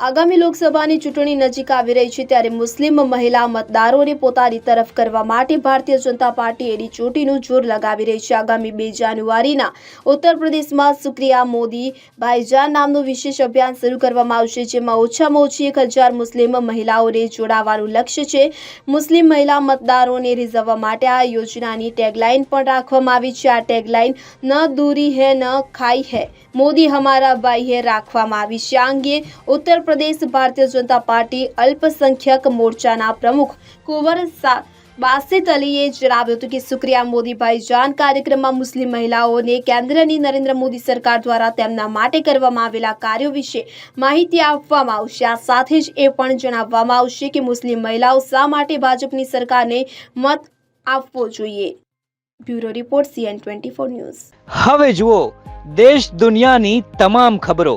આગામી લોકસભાની ચૂંટણી નજીક આવી રહી છે ત્યારે મુસ્લિમ મહિલા મતદારોને પોતાની તરફ કરવા માટે ભારતીય જનતા પાર્ટી એની ચોટીનું જોર લગાવી રહી છે. આગામી બે જાન્યુઆરીના ઉત્તર પ્રદેશમાં સુક્રિયા મોદી ભાઈજાન નામનું વિશેષ અભિયાન શરૂ કરવામાં આવશે, જેમાં ઓછામાં ઓછી એક હજાર મુસ્લિમ મહિલાઓને જોડાવાનું લક્ષ્ય છે. મુસ્લિમ મહિલા મતદારોને રીઝવવા માટે આ યોજનાની ટેગલાઇન પણ રાખવામાં આવી છે. આ ટેગલાઇન ન દૂરી હે, ન ખાઈ હે, મોદી હમારા ભાઈ હે રાખવામાં આવી છે. આ અંગે ઉત્તર પ્રદેશ ભારતીય જનતા પાર્ટી અલ્પસંખ્યક મોરચાના પ્રમુખ કુંવર બાસિત અલીએ જણાવ્યું હતું કે સુક્રિયા મોદીભાઈ જાન કાર્યક્રમમાં મુસ્લિમ મહિલાઓને કેન્દ્રની નરેન્દ્ર મોદી સરકાર દ્વારા તેમના માટે કરવામાં આવેલા કાર્યો વિશે માહિતી આપવામાં આવશે. આ સાથે જ એ પણ જણાવવામાં આવશે કે મુસ્લિમ મહિલાઓ શા માટે ભાજપની સરકારને મત આપવો જોઈએ. Bureau report, C N twenty news. હવે જુઓ, દેશ દુનિયાની તમામ ખબરો.